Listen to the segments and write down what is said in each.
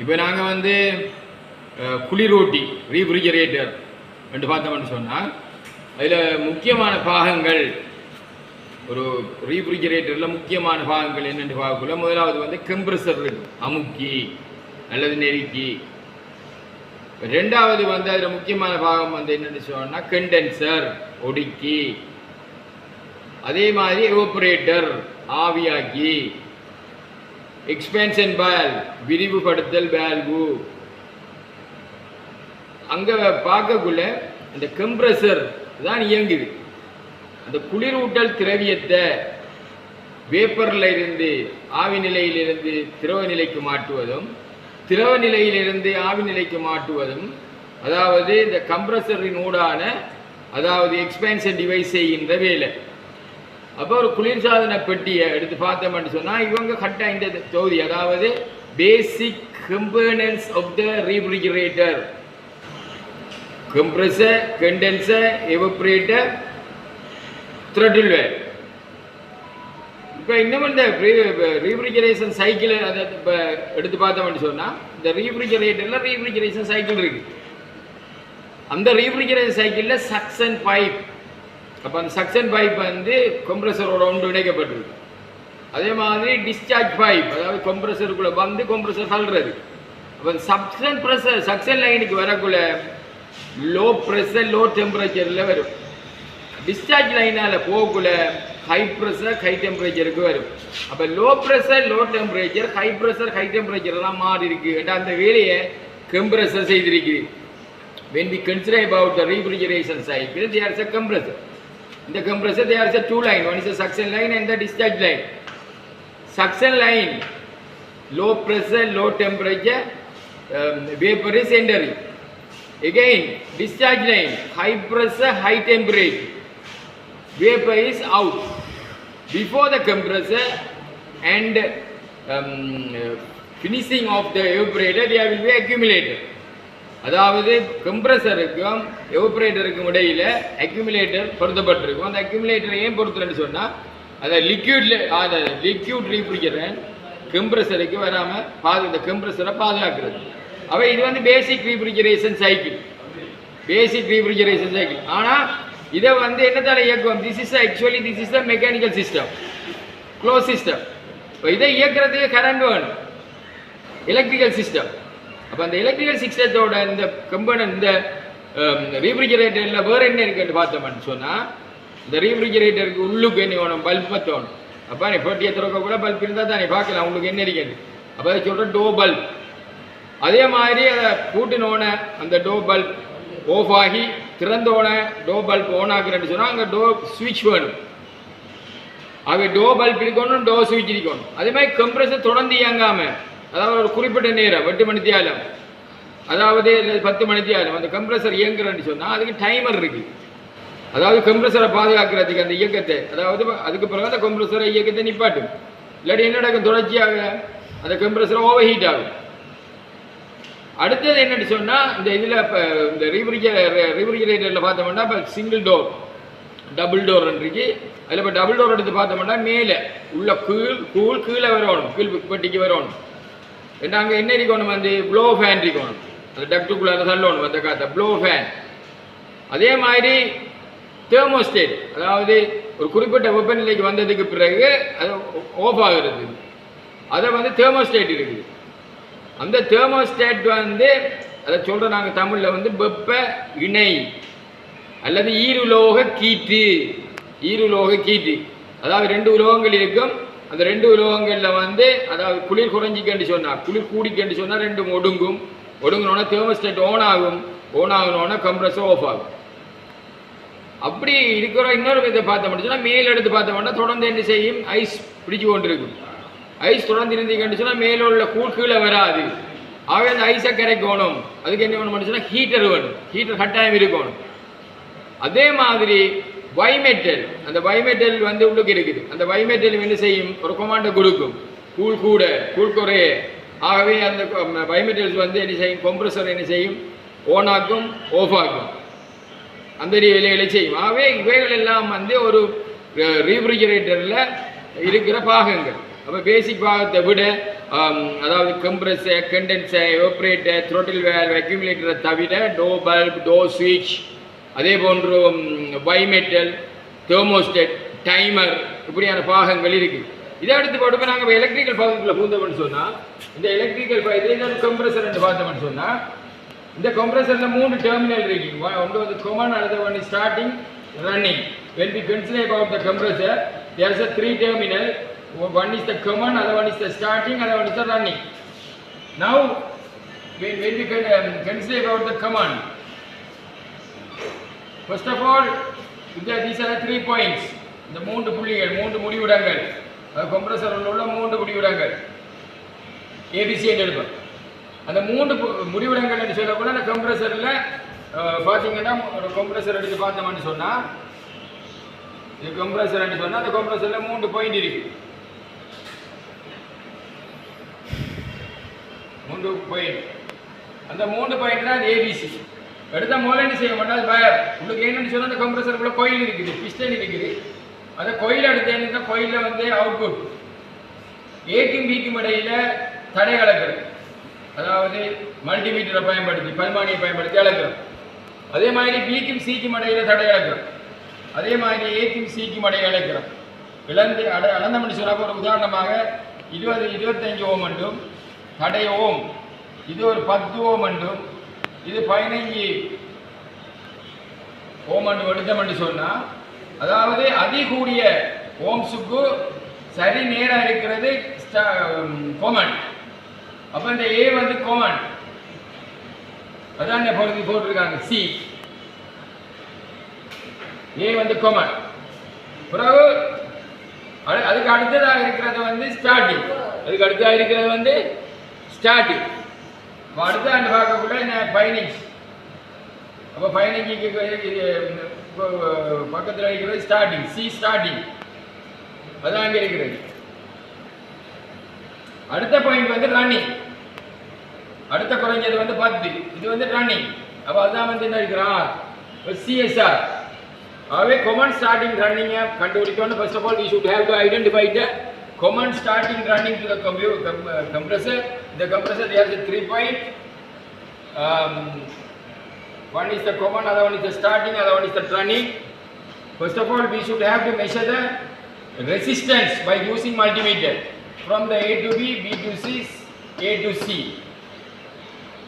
இப்போ நாங்கள் வந்து குளிரூட்டி ரீஃப்ரிஜரேட்டர் ரெண்டு பார்த்தோம்னு சொன்னால் அதில் முக்கியமான பாகங்கள் ஒரு ரீஃப்ரிஜரேட்டரில் முக்கியமான பாகங்கள் என்னென்று பார்க்கக்குள்ள முதலாவது வந்து கம்ப்ரெசர் அமுக்கி அல்லது நெருக்கி. ரெண்டாவது வந்து அதில் முக்கியமான பாகம் வந்து என்னென்னு சொன்னால் கண்டென்சர் ஒடுக்கி. அதே மாதிரி எவோபரேட்டர் ஆவியாக்கி. எக்ஸ்பேன்ஷன் பேல் விரிவுபடுத்தல் பேல்வு அங்கே பார்க்கக்குள்ள அந்த கம்ப்ரஸர் தான் இயங்குது. அந்த குளிரூட்டல் திரவியத்தை வேப்பரில் இருந்து ஆவி நிலையிலிருந்து திரவ நிலைக்கு மாற்றுவதும் திரவ நிலையிலிருந்து ஆவி நிலைக்கு மாற்றுவதும் அதாவது இந்த கம்ப்ரஸரின் ஊடான அதாவது எக்ஸ்பேன்ஷன் டிவைஸ் செய்கின்ற வேலை. அப்போ ஒரு குளிர்சாதன பெட்டியை எடுத்து பார்த்தோம்னு சொன்னால் இவங்க கட்ட இந்த தொகுதி. அதாவது basic components of the refrigerator compressor, condenser evaporator throttle இப்போ இன்னும் இந்த ரீஃப்ரிஜரேஷன் சைக்கிள் அதை இப்போ எடுத்து பார்த்தோம்னு சொன்னால் இந்த ரீஃப்ரிஜரேட்டரில் ரீஃப்ரிஜரேஷன் சைக்கிள் இருக்குது அந்த ரீஃப்ரிஜரேஷன் சைக்கிளில் சக்சன் பைப் அப்போ அந்த சக்ஷன் பைப் வந்து கொம்ப்ரெசரோட ஒன்று இணைக்கப்பட்டிருக்கு. அதே மாதிரி டிஸ்சார்ஜ் பைப் அதாவது கொம்ப்ரெசருக்குள்ளே வந்து கொம்ப்ரெசர் தள்ளுறது. அப்போ சப்ஷன் ப்ரெஷர் சக்ஷன் லைனுக்கு வரக்குள்ள லோ ப்ரெஷர் லோ டெம்பரேச்சரில் வரும். டிஸ்சார்ஜ் லைனால் போகக்குள்ள ஹை ப்ரெஷர் ஹை டெம்பரேச்சருக்கு வரும். அப்போ low pressure low temperature high pressure high temperature தான் மாறி இருக்கு. அந்த வேலையை compressor செய்திருக்கு when we consider about the refrigeration cycle there is a in the compressor there is a two line one is a suction line and the discharge line suction line low pressure low temperature um, vapor is entering again discharge line high pressure high temperature vapor is out before the compressor and um, uh, finishing of the evaporator there will be accumulator அதாவது கம்ப்ரஸருக்கும் எவப்ரேட்டருக்கும் இடையில accumulator பொருத்தப்பட்டிருக்கும். அந்த அக்யூமிலேட்டர் ஏன் பொருத்தலன்னு சொன்னால் அதை லிக்யூட்ல அதை liquid ரீஃப்ரிஜரன் கம்ப்ரஸருக்கு வராமல் பாது இந்த கம்ப்ரஸரை பாதுகாக்கிறது. அவை இது வந்து basic refrigeration cycle basic refrigeration cycle ஆனால் இதை வந்து என்னத்தால் இயக்குவோம் this is actually this is the mechanical system close system இப்போ இதை இயக்குறதுக்கு கரண்ட் வேணும். எலக்ட்ரிக்கல் சிஸ்டம் அப்போ அந்த எலக்ட்ரிக்கல் சிஸ்டத்தோட இந்த கம்பனன் இந்த ரீஃப்ரிஜரேட்டரில் வேறு என்ன இருக்குன்னு பார்த்தோம்னு சொன்னால் இந்த ரீஃப்ரிஜரேட்டருக்கு உள்ளுக்கு என்ன வேணும்? பல்ப் தோணும். அப்போ நீ போட்டியை திறக்க கூட பல்ப் இருந்தால் தான் நீ பார்க்கலாம் உங்களுக்கு என்ன இருக்குது. அப்போ அதை சொல்கிறேன் டோ பல்ப் அதே மாதிரி அதை பூட்டினோன அந்த டோ பல்ப் ஆஃப் ஆகி திறந்தோன டோ பல்ப் ஓன் ஆகுறேன்னு சொன்னால் அங்கே டோ சுவிட்ச் வேணும். ஆக டோ பல்ப் இருக்கணும் டோ சுவிட்ச் இருக்கணும். அதே மாதிரி கம்ப்ரஸர் தொடர்ந்து இயங்காமல் அதாவது ஒரு குறிப்பிட்ட நேரம் எட்டு மணித்தியாலம் அதாவது பத்து பத்து மணித்தியாலம் அந்த கம்ப்ரஸர் இயங்குறேன்னு சொன்னால் அதுக்கு டைமர் இருக்கு. அதாவது கம்ப்ரஸரை பாதுகாக்கிறதுக்கு அந்த இயக்கத்தை அதாவது அதுக்கு பிறகு அந்த கம்ப்ரஸரை இயக்கத்தை நிப்பாட்டும். இல்லாட்டி என்ன நடக்கும்? தொடர்ச்சியாக அந்த கம்ப்ரஸர் ஓவர் ஹீட் ஆகும். அடுத்தது என்னன்னு சொன்னால் இந்த இதில் இப்போ இந்த ரீஃப்ரிஜரே ரீஃப்ரிஜரேட்டரில் பார்த்தோம்னா இப்போ சிங்கிள் டோர் டபுள் டோர் இருக்கு. அதில் இப்போ டபுள் டோர் எடுத்து பார்த்தோம்னா மேலே உள்ள கீழ் கூழ் கீழே வரணும் கீழ் பெட்டிக்கு வரணும். ஏன்னா அங்கே என்ன இருக்கணும் வந்து ப்ளோ ஃபேன் இருக்கணும் அந்த டக்டுக்குள்ளே தள்ளணும் அந்த காற்றை ப்ளோ ஃபேன் அதே மாதிரி தேர்மோஸ்டேட் அதாவது ஒரு குறிப்பிட்ட வெப்பநிலைக்கு வந்ததுக்கு பிறகு அது ஆஃப் ஆகிறது அதை வந்து தேர்மோஸ்டேட் இருக்குது அந்த தேர்மோஸ்டேட் வந்து அதை சொல்கிறோம் நாங்கள் தமிழில் வந்து வெப்ப இணை அல்லது ஈருலோக கீற்று ஈருலோக கீற்று அதாவது ரெண்டு உலோகங்கள் இருக்கும் அந்த ரெண்டு உலோகங்களில் வந்து அதாவது குளிர் குறைஞ்சிக்கன்னு சொன்னால் குளிர் கூடிக்கன்னு சொன்னால் ரெண்டும் ஒடுங்கும். ஒடுங்கினோன்னா தேர்மஸ்டேட் ஓன் ஆகும். ஓன் ஆகணுன்னா கம்ப்ரஸர் ஆஃப் ஆகும். அப்படி இருக்கிற இன்னொரு விதத்தை பார்த்த சொன்னால் மேல் எடுத்து பார்த்தோம்னா தொடர்ந்து என்ன செய்யும்? ஐஸ் பிடிச்சு கொண்டிருக்கும். ஐஸ் தொடர்ந்து இருந்து சொன்னால் மேலே உள்ள கூழ் கீழே வராது. ஆகவே அந்த ஐஸை கரைக்கணும் அதுக்கு என்ன வேணும் சொன்னால் ஹீட்டர் வேணும். ஹீட்டர் கட்டாயம் இருக்கணும். அதே மாதிரி வைமெட்டல் அந்த வைமெட்டல் வந்து உள்ளுக்கு இருக்குது. அந்த வைமெட்டல் என்ன செய்யும்? ஒரு கொமாண்டை கொடுக்கும். கூழ் கூட கூழ் குறைய. ஆகவே அந்த பயோமெட்டல்ஸ் வந்து என்ன செய்யும்? கொம்ப்ரஸர் என்ன செய்யும்? ஓன் ஆக்கும் ஆஃப் ஆக்கும். அந்த வேலைகளை செய்யும். ஆகவே இவைகள் எல்லாம் வந்து ஒரு ரீஃப்ரிஜரேட்டரில் இருக்கிற பாகங்கள். அப்போ பேசிக் பாகத்தை விட அதாவது கம்ப்ரஸர் கண்டென்சர் எவப்ரேட்டர் த்ரோட்டில் வேல் அக்யூமுலேட்டரை தவிர டோ பல்ப் டோ ஸ்விட்ச் அதே போன்று பைமெட்டல் தேர்மோஸ்டெட் டைமர் இப்படியான பாகங்கள் இருக்குது இதை அடுத்து போட்டு நாங்கள் எலக்ட்ரிக்கல் பாகத்துக்குள்ளே பூந்தோம்னு சொன்னால் இந்த எலக்ட்ரிக்கல் பாகத்தில் இந்த கம்ப்ரஸர் என்று பார்த்தோம்னு சொன்னால் இந்த கம்ப்ரெசரில் மூணு டெர்மினல் இருக்குது ஒன்று வந்து கொமன் அடுத்த one starting running when we consider about the compressor there is a three terminal one is the common other one is the starting அதை one is the running now when, when we can um, the about first of all the- these are the three இந்த மூன்று புள்ளிகள் மூன்று முடிவிடங்கள். அது compressor-ல் உள்ள மூன்று முடிவிடங்கள். ABC என்று எடுப்போம். அந்த மூன்று பு- முடிவிடங்கள் என்று சொல்லக்கூட அந்த கம்ப்ரஸரில் பார்த்தீங்கன்னா ஒரு கம்ப்ரஸர் எடுத்து பார்த்தோம்னு சொன்னால் இது கம்ப்ரஸர் சொன்னால் அந்த கம்ப்ரஸரில் மூன்று பாயிண்ட் இருக்கு. மூன்று பாயிண்ட் அந்த மூன்று பாயிண்ட் தான் ஏபிசி எடுத்த மூலம் என்ன செய்ய மாட்டோம் அது பயர் உங்களுக்கு என்னென்னு சொன்னால் அந்த கம்ப்ரஸருக்குள்ள கோயில் இருக்குது பிஸ்டன் இருக்குது. அந்த கோயில் எடுத்தேன்னு என்ன கோயிலில் வந்து அவுட்புட் ஏக்கும் பிக்கும் இடையில தடை அளக்கிறது அதாவது மல்டிமீட்டரை பயன்படுத்தி பல்மானியை பயன்படுத்தி அளக்கிறோம். அதே மாதிரி பிக்கும் சிக்கும் இடையில தடை அளக்கிறோம் அதே மாதிரி ஏக்கும் சிக்கும் இடையே அளக்கிறோம் இழந்து அட அளந்தமணி சொன்னாக்க ஒரு உதாரணமாக இருபது இருபத்தஞ்சு ஓம் என்றும் தடை ஓம் இது ஒரு பத்து ஓம் என்றும் இது பதினைஞ்சு. ஓம் என்று எடுத்தோம்னு சொன்னால் அதாவது அதிகூடிய ஓம்ஸுக்கு சரி நேராக இருக்கிறது கோமன் அப்போ இந்த ஏ வந்து கோமன் அதான் பொழுது போட்டிருக்காங்க. சி ஏ வந்து கோமன் பிறகு அது- அதுக்கு அடுத்ததாக இருக்கிறது வந்து ஸ்டார்டிங் அதுக்கு அடுத்ததாக இருக்கிறது வந்து ஸ்டார்டிங் இப்போ அடுத்த ஆண்டு பார்க்கக்குள்ள என்ன பதினஞ்சு அப்போ பதினஞ்சுக்கு பக்கத்தில் இருக்கிறது ஸ்டார்டிங் சி ஸ்டார்டிங் அதான் அங்கே இருக்கிறது. அடுத்த பாயிண்ட் வந்து ரன்னிங் அடுத்த குறைஞ்சது வந்து பத்து. இது வந்து ரன்னிங் அப்போ அதுதான் வந்து என்ன இருக்கிறான்? சிஎஸ்ஆர் ஆகவே கொமன் ஸ்டார்டிங் ரன்னிங்கை கண்டுபிடிக்கணும் first of all we should have to identify the common starting running to the compu compressor the compressor there is a three point um, one is the common other one is the starting other one is the running first of all we should have to measure the resistance by using multimeter from the A to B, B to C, A to C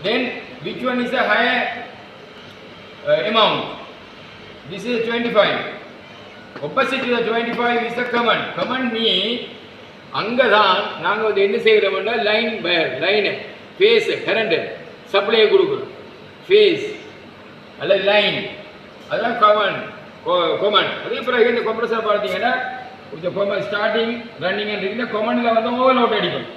then which one is the higher uh, amount this is 25 opposite to the 25 is the common common means அங்கே தான் நாங்கள் வந்து என்ன செய்கிறோம்னா line wire line phase current சப்ளையை கொடுக்குறோம். Phase அல்ல line அதெல்லாம் come on common அதே பிறகு இந்த கொம்ப்ரஸர் பார்த்தீங்கன்னா இந்த கொமன் ஸ்டார்டிங் ரன்னிங் இந்த கொமனில் வந்து ஓவர்லோட் அடிக்கும்.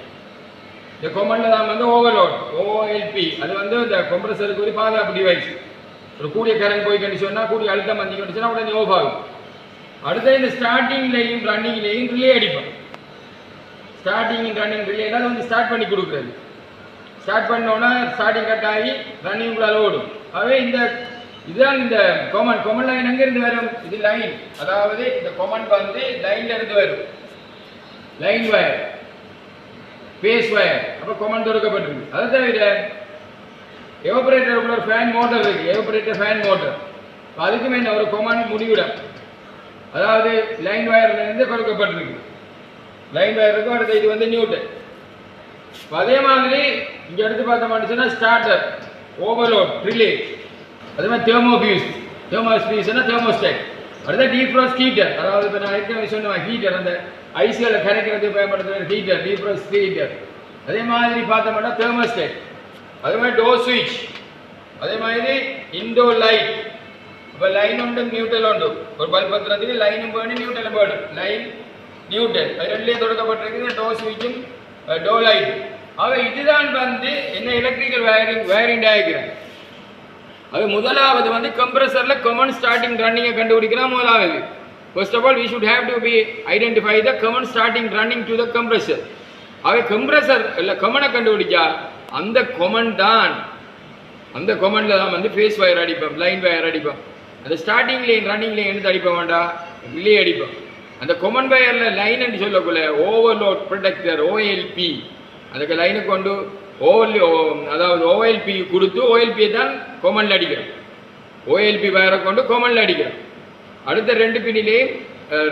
இந்த கொமனில் தான் வந்து ஓவர்லோட் ஓஎல்பி அது வந்து இந்த கொம்ப்ரஸருக்கு ஒரு பாதுகாப்பு டிவைஸ் ஒரு கூடிய கரண்ட் போய் கண்டு சொன்னால் கூடிய அழுத்தம் வந்து கண்டிச்சுன்னா உடனே ஓஃப் ஆகும். அடுத்து இந்த ஸ்டார்டிங்லேயும் ரன்னிங்லேயும் ரிலே அடிப்போம். ஸ்டார்டிங் ரன்னிங் ரிலேனா அது வந்து ஸ்டார்ட் பண்ணி கொடுக்குறது. ஸ்டார்ட் பண்ணோன்னா ஸ்டார்டிங் கட் ஆகி ரன்னிங்குள்ளால ஓடும். ஆகவே இந்த இதுதான் இந்த கொமன் கொமன் லைன் எங்கேருந்து வரும்? இது லைன் அதாவது இந்த கொமன் வந்து லைன்ல இருந்து வரும். லைன் வயர் பேஸ் வயர் அப்போ கொமன் தொடுக்கப்பட்டிருக்கு. அதை தவிர எவபரேட்டர் உள்ள ஃபேன் மோட்டர் இருக்கு. எவபரேட்டர் ஃபேன் மோட்டர் அதுக்குமே என்ன ஒரு கொமன் முடிவிடம் அதாவது லைன் வயர்லேருந்து கொடுக்கப்பட்டிருக்கு. லைன் வயர் இருக்கும் அடுத்த இது வந்து நியூட்டு இப்போ அதே மாதிரி இங்கே எடுத்து பார்த்த சொன்னா ஸ்டார்டர் ஓவர்லோட் ரிலே அதே மாதிரி தெர்மோபியூஸ் தெர்மோஸ்பியூஸ்னா தெர்மோஸ்டேட் அடுத்த டீப்ரோஸ் ஹீட்டர் அதாவது இப்போ நான் ஏற்கனவே சொன்ன ஹீட்டர் அந்த ஐசியில் கரைக்கிறதுக்கு பயன்படுத்துகிற ஹீட்டர் டீப்ரோஸ் ஹீட்டர் அதே மாதிரி பார்த்தோம்னா தெர்மோஸ்டேட் அதே மாதிரி டோர் ஸ்விட்ச் அதே மாதிரி இண்டோ லைட் இப்போ லைன் உண்டு நியூட்ரல் உண்டு ஒரு பல்ப் பத்திரத்துக்கு லைனும் வேணும் நியூட்ரலும் வேணும் லைன் நியூட்டன். அது ரெண்டுலேயும் தொடக்கப்பட்டிருக்கு டோ ஸ்விட்சும் ஆக இதுதான் வந்து என்ன எலக்ட்ரிக்கல் வயரிங் வயரிங் டயக்ராம் அது முதலாவது வந்து கம்ப்ரஸரில் கமன் ஸ்டார்டிங் ரன்னிங்கை கண்டுபிடிக்கிறா முதலாவது. First of all we should have to be identify the common starting running to the compressor ஆக கம்ப்ரஸர் இல்லை கமனை கண்டுபிடிச்சா அந்த கொமன் தான் அந்த கொமனில் தான் வந்து ஃபேஸ் வயர் அடிப்போம் லைன் வயர் அடிப்போம். அந்த ஸ்டார்டிங் லைன் ரன்னிங் லைன் எடுத்து அடிப்போம் வேண்டாம் ரிலே அடிப்போம். அந்த கொமன் வயரில் லைன் என்று சொல்லக்குள்ள ஓவர்லோட் ப்ரொடெக்டர் ஓஎல்பி அதுக்கு லைனை கொண்டு ஓவல் அதாவது ஓஎல்பி கொடுத்து ஓஎல்பியை தான் கொமனில் அடிக்கிறோம். ஓஎல்பி வயரை கொண்டு கொமனில் அடிக்கிறோம். அடுத்த ரெண்டு பின்னிலேயும்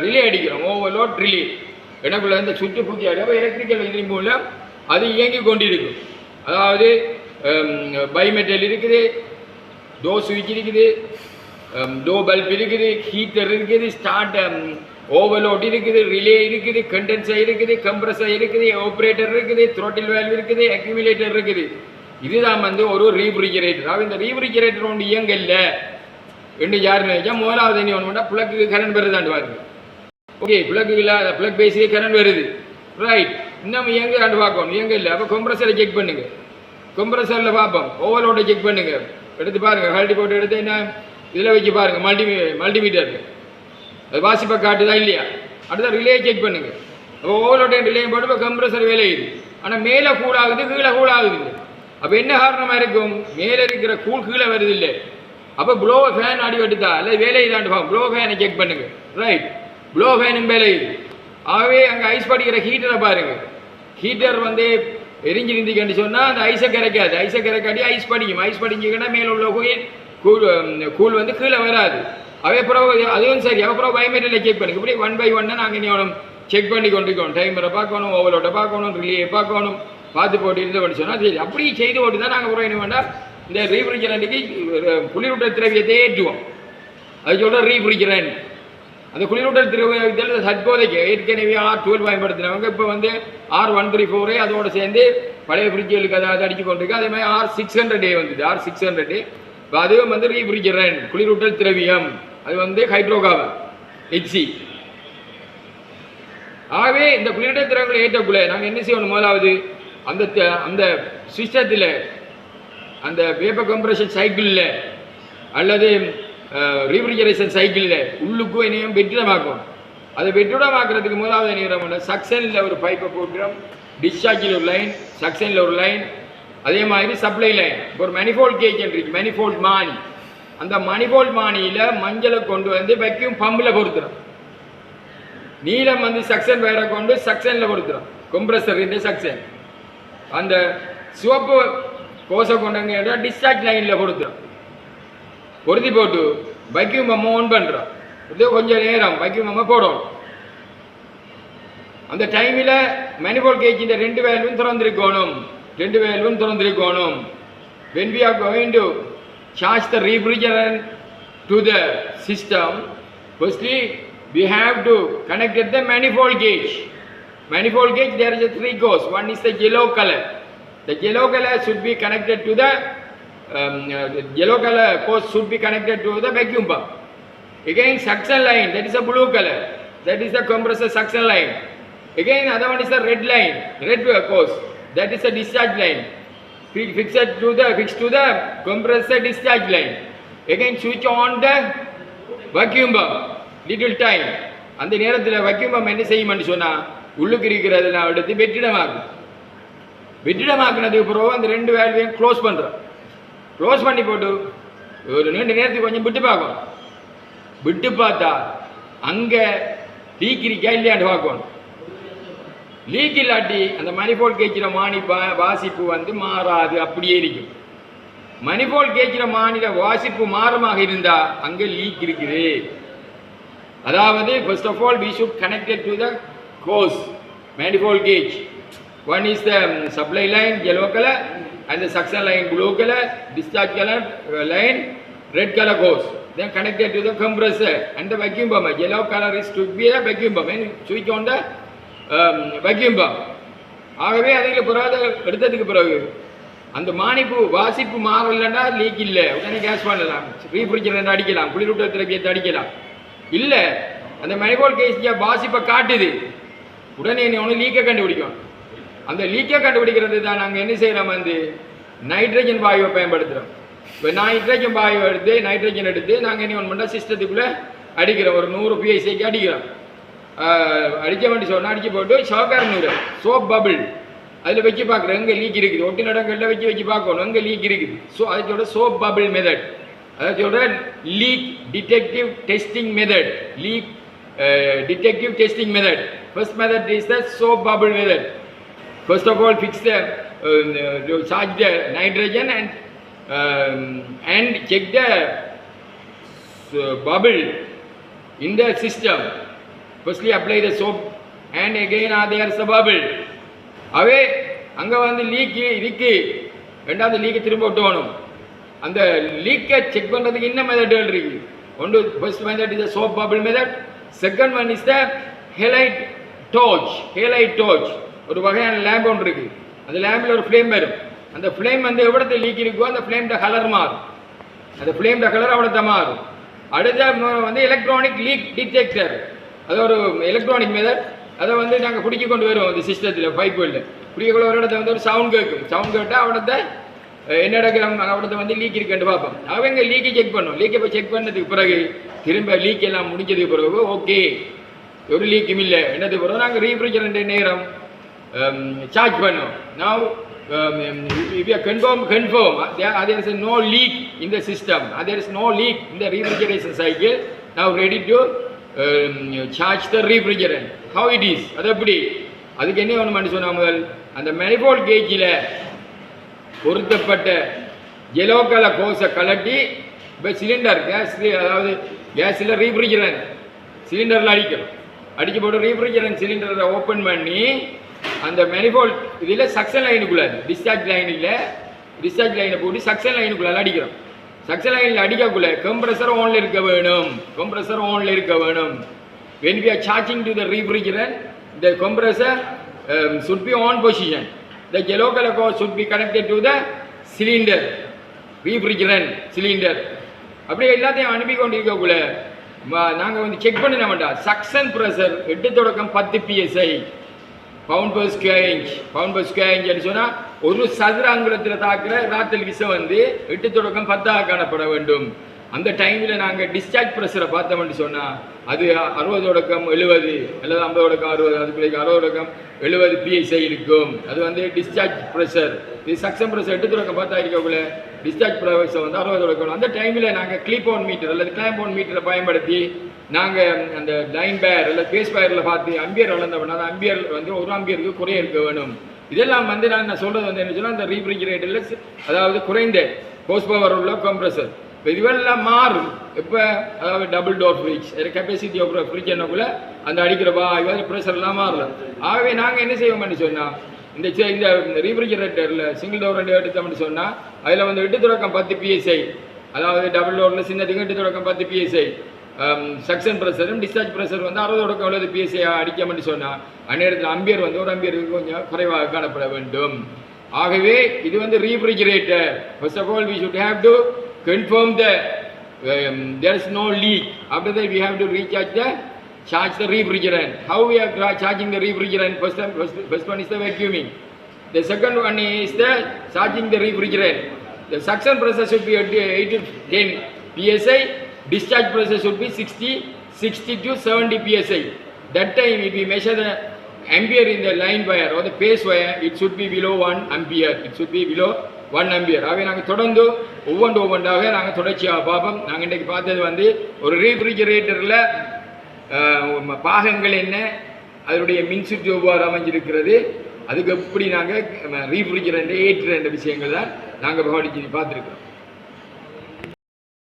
ரிலே அடிக்கிறோம். ஓவர்லோட் ரிலே எனக்குள்ள இந்த சுற்று பூச்சி அடி எலக்ட்ரிக்கல் இதன் மூலம் அது இயங்கி கொண்டிருக்கும். அதாவது பயோமெட்டல் இருக்குது டோ சுவிட்ச் இருக்குது டோ பல்ப் இருக்குது ஹீட்டர் இருக்குது ஸ்டார்ட் ஓவர்லோட் இருக்குது ரிலே இருக்குது கண்டென்சர் இருக்குது கம்ப்ரஸர் இருக்குது ஆப்ரேட்டர் இருக்குது த்ரோட்டில் வேல்வ் இருக்குது அக்யூமிலேட்டர் இருக்குது. இதுதான் வந்து ஒரு ரீஃப்ரிஜரேட்டர் அதாவது இந்த ரீஃப்ரிஜரேட்டர் ஒன்று இயங்கல்ல ரெண்டு யார் நினைச்சா முதலாவது என்ன ஒன்று பிளக்கு கரண்ட் வருதாண்டு பாருங்க. ஓகே பிளக்கு இல்லாத பிளக் பேசியே கரண்ட் வருது. ரைட் இன்னும் இயங்க ரெண்டு பார்க்கணும். இயங்க இல்லை அப்போ கம்ப்ரஸரை செக் பண்ணுங்க. கம்ப்ரஸரில் பார்ப்போம். ஓவர்லோடை செக் பண்ணுங்க. எடுத்து பாருங்கள் கழட்டி போட்டு எடுத்து என்ன? இதில் வச்சு பாருங்கள் மல்டி மல்டிமீட்டர் அது வாசிப்பை காட்டுதா இல்லையா? அடுத்த ரிலே செக் பண்ணுங்க. அப்போ ஓவர்லோட ரிலே போட்டு இப்போ கம்ப்ரஸர் வேலையுது ஆனால் மேலே கூல் ஆகுது கீழே கூல் ஆகுது இல்லை. அப்போ என்ன காரணமாக இருக்கும்? மேலே இருக்கிற கூழ் கீழே வருது இல்லை அப்போ ப்ளோ ஃபேன் அடிபட்டுதா இல்லை வேலை இதாண்டு ப்ளோ ஃபேனை செக் பண்ணுங்க. ரைட் ப்ளோ ஃபேனும் வேலை இது. ஆகவே அங்கே ஐஸ் படிக்கிற ஹீட்டரை பாருங்க. ஹீட்டர் வந்து எரிஞ்சிருந்துக்கன்னு சொன்னால் அந்த ஐஸை கிடைக்காது ஐஸை கிடைக்காட்டி ஐஸ் படிக்கும். ஐஸ் படிஞ்சிக்கிட்டா மேலே உள்ள கூல் கூல் கூல் வந்து கீழே வராது. அவை அதுவும் சரி அப்புறம் பயோமெட்ரியில் செக் பண்ணுங்க இப்படி ஒன் பை ஒன்னு நாங்கள் இனி செக் பண்ணி கொண்டிருக்கோம். டைமரை பார்க்கணும் ஓவலோட பார்க்கணும் ரிலேயை பார்க்கணும். பார்த்து போட்டு இருந்து சொன்னால் சரி அப்படி செய்து போட்டு தான் நாங்கள் அப்புறம் என்ன வேண்டாம் இந்த ரீஃப்ரிஜரண்ட்டுக்கு குளிரூட்டல் திரவியத்தை ஏற்றுவோம் அது சொல்கிற ரீஃப்ரிஜரண்ட் அந்த குளிரூட்டல் திரவியத்தில் தற்போதைக்கு ஏற்கனவே ஆர் டுவெல் பயன்படுத்தினவங்க இப்போ வந்து ஆர் ஒன் த்ரீ ஃபோரே அதோட சேர்ந்து பழைய ஃப்ரிட்ஜுகளுக்கு அதை அடிச்சு கொண்டிருக்கு. அதே மாதிரி ஆர் சிக்ஸ் ஹண்ட்ரட் டே வந்தது ஆர் சிக்ஸ் ஹண்ட்ரட் இப்போ அதுவும் வந்து ரீஃப்ரிஜரண்ட் குளிரூட்டல் திரவியம். அது வந்து ஹைட்ரோகாவல் ஹெச்சி ஆகவே இந்த குளிரூட்டல் திரவங்களை ஏற்றக்குள்ளே நாங்கள் என்ன செய்யணும் முதலாவது? அந்த அந்த சிஸ்டத்தில் அந்த வேப்பர் கம்ப்ரஷன் சைக்கிளில் அல்லது ரீஃப்ரிஜரேஷன் சைக்கிளில் உள்ளுக்கும் இணையம் வெற்றிடமாக்கும். அதை வெற்றிடமாக்குறதுக்கு முதலாவது என்ன சக்ஷனில் ஒரு பைப்பை போட்டுறோம். டிஸ்சார்ஜில் ஒரு லைன் சக்ஷனில் ஒரு லைன் அதே மாதிரி சப்ளை லைன் ஒரு மணிஃபோல்ட் கேஜ் இருக்கு. மணிஃபோல்ட் மானி அந்த மணிபோல் மாணியில் மஞ்சளை கொண்டு வந்து வைக்கும் பம்பில் கொடுத்துரும் நீலம் வந்து சக்ஷன் வயரை கொண்டு சக்ஷனில் கொடுத்துரும் கொம்ப்ரஸர் இந்த சக்ஷன் அந்த சிவப்பு கோசை கொண்டவங்க டிஸ்சார்ஜ் லைனில் கொடுத்துரும் பொருத்தி போட்டு வைக்கும் பம்மை ஆன் பண்ணுறோம் இது கொஞ்சம் நேரம் வைக்கும் பம்மை போடணும். அந்த டைமில் மணிபோல் கேஜிൻ്റെ ரெண்டு வேல்வும் திறந்திருக்கணும். ரெண்டு வேல்வும் திறந்திருக்கணும். When we are going to charge the refrigerant to the system. Firstly we have to connect at the manifold gauge. Manifold gauge there is a three course one is the yellow color. The yellow color should be connected to the um, uh, the yellow color course should be connected to the vacuum pump. Again suction line that is a blue color. That is the compressor suction line. Again other one is the red line red course that is the discharge line fixed to the fixed to the compressor discharge line. Again switch on the vacuum pump little time. அந்த நேரத்தில் vacuum pump என்ன செய்யும்னு சொன்னால் உள்ளுக்கு இருக்கிறதெல்லாம் எடுத்து வெற்றிடமாக்கும் வெற்றிடமாக்குனதுக்கு பிறகு அந்த ரெண்டு வேல்வையும் க்ளோஸ் பண்ணுறோம் க்ளோஸ் பண்ணி போட்டு ஒரு நீண்ட நேரத்துக்கு கொஞ்சம் விட்டு பார்க்கணும். விட்டு பார்த்தா அங்கே தீக்கிரிக்கா இருக்கா பார்க்கணும். லீக் இல்லாட்டி அந்த மணிபோல் கேட்கிற மாணி பா வாசிப்பு வந்து மாறாது அப்படியே இருக்கும் மணிபோல் கேட்கிற மாநில வாசிப்பு மாறமாக இருந்தால் அங்கே லீக் இருக்குது அதாவது first of all we should connected to the course manifold gauge one is the supply line yellow colour and the suction line blue colour discharge colour line red colour course then connected to the compressor and the vacuum pump. Yellow color is to be a vacuum pump and switch on um, ஆகவே அதில் பிறகு எடுத்ததுக்கு பிறகு அந்த மானிப்பு வாசிப்பு மாறலைன்னா league இல்லை. உடனே case பண்ணலாம் ரீஃப்ரிஜரேட்டர் அடிக்கலாம். குளிரூட்ட திரவியத்தை அடிக்கலாம். இல்லை அந்த மெனிகோல் கேஸ் வாசிப்பை காட்டுது. உடனே நீ ஒன்று லீக்கை கண்டுபிடிக்கும். அந்த லீக்கை கண்டுபிடிக்கிறது தான் நாங்கள் என்ன செய்கிறோம் வந்து நைட்ரஜன் வாயுவை பயன்படுத்துகிறோம் இப்போ நைட்ரஜன் வாயு எடுத்து நைட்ரஜன் எடுத்து நாங்கள் என்ன ஒன்று பண்ணால் சிஸ்டத்துக்குள்ளே அடிக்கிறோம். ஒரு நூறு பிஎஸ்சிக்கு அடிக்கிறோம். அடிக்க வேண்டி சொன்னால் அடிச்சு போட்டு சோக்கார் நூறு சோப் பபிள் அதில் வச்சு பார்க்குறோம் எங்கே லீக் இருக்குது ஒட்டு இடங்களில் வச்சு வச்சு பார்க்கணும் எங்கே லீக் இருக்குது ஸோ அதை சொல்கிற சோப் பபிள் மெத்தட் அதை சொல்கிற leak detective testing method leak detective testing method first method is the soap bubble method first of all fix the um, uh, to charge the nitrogen and um, and check the uh, bubble in the system. Firstly apply the soap and again are there soap bubble away அங்கே வந்து leak இருக்கு ரெண்டாவது லீக்கை திரும்ப விட்டுவணும் அந்த லீக்கை check பண்ணுறதுக்கு இன்னும் மெத்தட்கள் இருக்கு? ஒன்று first method is soap bubble method second one is the halide torch halide torch ஒரு வகையான லேம்ப் ஒன்று இருக்கு. அந்த லேம்பில் ஒரு ஃப்ளேம் வரும். அந்த ஃப்ளேம் வந்து எவ்வளோத்த லீக் இருக்கோ அந்த ஃப்ளேம்ட கலர் மாறும். அந்த ஃப்ளேம்ட கலர் அவ்வளோத்த மாறும். அடுத்த வந்து எலக்ட்ரானிக் லீக் டிடெக்டர் அது ஒரு எலக்ட்ரானிக் மெத்தட் அதை வந்து நாங்கள் பிடிக்க கொண்டு வருவோம் அந்த சிஸ்டத்தில் பைப் பைப்புகளில் பிடிக்கக்குள்ள ஒரு இடத்த வந்து ஒரு சவுண்ட் கேட்கும். சவுண்ட் கேட்டால் அவடத்தை என்ன நடக்கிறோம் அவடத்தை வந்து லீக் இருக்குன்னு பார்ப்போம் அவங்க லீக்கை செக் பண்ணுவோம் லீக்கை போய் செக் பண்ணதுக்கு பிறகு திரும்ப லீக் எல்லாம் முடிஞ்சதுக்கு பிறகு ஓகே ஒரு லீக்கும் இல்லை. என்னது பிறகு நாங்கள் ரீஃப்ரிஜரண்ட் நேரம் சார்ஜ் பண்ணோம் நான் கன்ஃபார்ம் கன்ஃபார்ம் அதே இஸ் நோ லீக் இந்த சிஸ்டம் அதே இஸ் நோ லீக் இந்த ரீஃப்ரிஜரேஷன் சைக்கிள் நான் ready to charge the refrigerant the it is அது எப்படி? அதுக்கு என்ன வேணும்னு சொன்னாமல் அந்த manifold கேஜில் பொருத்தப்பட்ட yellow கலர் கோஸை கலட்டி இப்போ சிலிண்டர் கேஸ் அதாவது கேஸில் ரீஃப்ரிஜரன் சிலிண்டரில் அடிக்கணும். அடிக்க போட்டு ரீஃப்ரிஜரன் சிலிண்டரை ஓப்பன் பண்ணி அந்த மேனிஃபோல்ட் இதில் சக்ஷன் லைனுக்குள்ளே டிஸ்சார்ஜ் லைனில் டிஸ்சார்ஜ் லைனை போட்டு சக்ஷன் லைனுக்குள்ளே அடிக்கிறோம். சக்சஸ் லைனில் அடிக்கக்குள்ள கம்ப்ரஸர் ஆனில் இருக்க வேணும் கம்ப்ரஸர் ஆனில் இருக்க வேணும் when we are charging to the refrigerate the compressor should be on position the yellow colour should be connected to the cylinder refrigerant cylinder அப்படியே எல்லாத்தையும் அனுப்பி கொண்டு இருக்கக்குள்ள நாங்கள் வந்து செக் பண்ணிட வேண்டாம் சக்சன் ப்ரெஷர் எட்டு தொடக்கம் பத்து PSI pound per square inch pound per square inch சொன்னால் ஒரு சதுர அங்குலத்தில் தாக்குற ராத்தல் விசை வந்து எட்டு தொடக்கம் பத்தாக காணப்பட வேண்டும். அந்த டைமில் நாங்கள் டிஸ்சார்ஜ் ப்ரெஷரை பார்த்தோம்னு சொன்னால் அது அறுபது தொடக்கம் எழுபது அல்லது ஐம்பது தொடக்கம் அறுபது அதுக்குள்ளே அறுபது தொடக்கம் எழுபது பிஎஸ்ஐ இருக்கும். அது வந்து டிஸ்சார்ஜ் ப்ரெஷர் இது சக்ஷன் ப்ரெஷர் எட்டு தொடக்கம் பார்த்தா இருக்கக்குள்ள டிஸ்சார்ஜ் ப்ரெஷர் வந்து அறுபது தொடக்கம். அந்த டைமில் நாங்கள் கிளிப் ஆன் மீட்டர் அல்லது கிளாம்ப் ஆன் மீட்டரை பயன்படுத்தி நாங்கள் அந்த லைன் பேர் அல்லது பேஸ் பேரில் பார்த்து அம்பியர் வளர்ந்தோம்னா அந்த அம்பியர் வந்து ஒரு அம்பியருக்கு குறைய இருக்க வேணும். இதெல்லாம் வந்து நான் நான் சொல்கிறது வந்து என்ன சொன்னால் அந்த ரீஃப்ரிஜிரேட்டரில் அதாவது குறைந்த ஹோஸ் பவர் உள்ள கம்ப்ரஸர் இதுவெல்லாம் மாறும் இப்போ அதாவது double door fridge capacity of fridge என்னக்குள்ள அந்த அடிக்கிறப்பா இவ்வளோ ப்ரெஷர்லாம் மாறலாம் ஆகவே நாங்கள் என்ன செய்வோம்னு சொன்னால் இந்த இந்த ரீஃப்ரிஜரேட்டரில் சிங்கிள் டோர் ரெண்டு எடுத்தோம்னு சொன்னால் அதில் வந்து எட்டு தொடக்கம் பத்து பிஎஸ்ஐ அதாவது டபுள் டோரில் சின்னதுக்கு எட்டு தொடக்கம் பத்து பிஎஸ்ஐ சக்ஷன் ப்ரெஷரும் டிஸ்சார்ஜ் ப்ரெஷர் வந்து அறுபது தொடக்கம் எவ்வளவு பிஎஸ்ஐ அடிக்கமென்று சொன்னால் அந்நேரத்தில் அம்பியர் வந்து ஒரு அம்பியருக்கு கொஞ்சம் குறைவாக காணப்பட வேண்டும். ஆகவே இது வந்து refrigerator first of all we should have to confirm the um, there is no leak. After that, we have to recharge the charge the refrigerant. How we are charging the refrigerant? First, first, one is the vacuuming. The second one is the charging the refrigerant. The suction pressure should be 8 to 10 psi. Discharge pressure should be 60, 60 to 70 psi. That time, if we measure the ampere in the line wire or the phase wire, it should be below 1 ampere. It should be below one ampere ஆகவே நாங்கள் தொடர்ந்து ஒவ்வொன்று ஒவ்வொன்றாக நாங்கள் தொடர்ச்சியாக பார்ப்போம். நாங்கள் இன்றைக்கு பார்த்தது வந்து ஒரு ரீஃப்ரிஜரேட்டரில் பாகங்கள் என்ன அதனுடைய மின்சுற்று எவ்வாறு அமைஞ்சிருக்கிறது அதுக்கு எப்படி நாங்கள் ரீஃப்ரிஜரண்ட்டை ஏற்றுற விஷயங்கள் தான் நாங்கள் படிச்சு பார்த்துருக்கோம்